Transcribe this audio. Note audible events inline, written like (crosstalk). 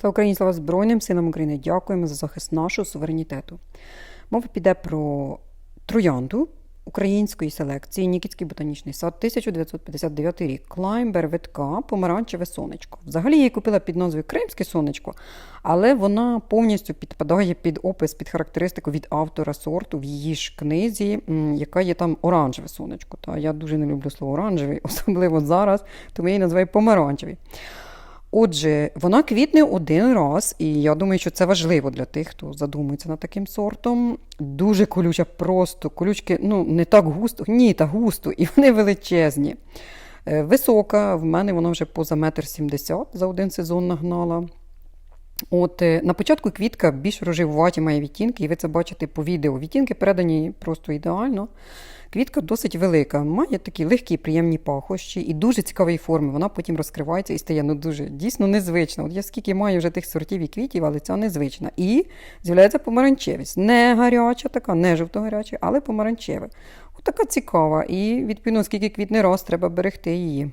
Слава Україні, слава Збройним силам України. Дякуємо за захист нашого суверенітету. Мова піде про троянду української селекції Нікітський ботанічний сад 1959 рік. Клаймбер витка, помаранчеве сонечко. Взагалі її купила під назвою Кримське сонечко, але вона повністю підпадає під опис, під характеристику від автора сорту в її ж книзі, яка є там оранжеве сонечко. Та я дуже не люблю слово оранжевий, (laughs) особливо зараз, тому я її називаю помаранчевий. Отже, вона квітне один раз, і я думаю, що це важливо для тих, хто задумується над таким сортом. Дуже колюча, просто колючки, ну не так густо, ні, та густо, і (laughs) вони величезні. Е, Висока, в мене вона вже поза метр сімдесят за один сезон нагнала. От е, на початку квітка більш рожевуваті має відтінки, і ви це бачите по відео. Відтінки передані просто ідеально. Квітка досить велика, має такі легкі, приємні пахощі і дуже цікавої форми. Вона потім розкривається і стає ну дуже дійсно незвична. От я скільки маю вже тих сортів і квітів, але ця незвична. І з'являється помаранчевість. Не гаряча, така, не жовто-гаряча, але помаранчева. Така цікава. І відповідно, скільки квітне раз, треба берегти її.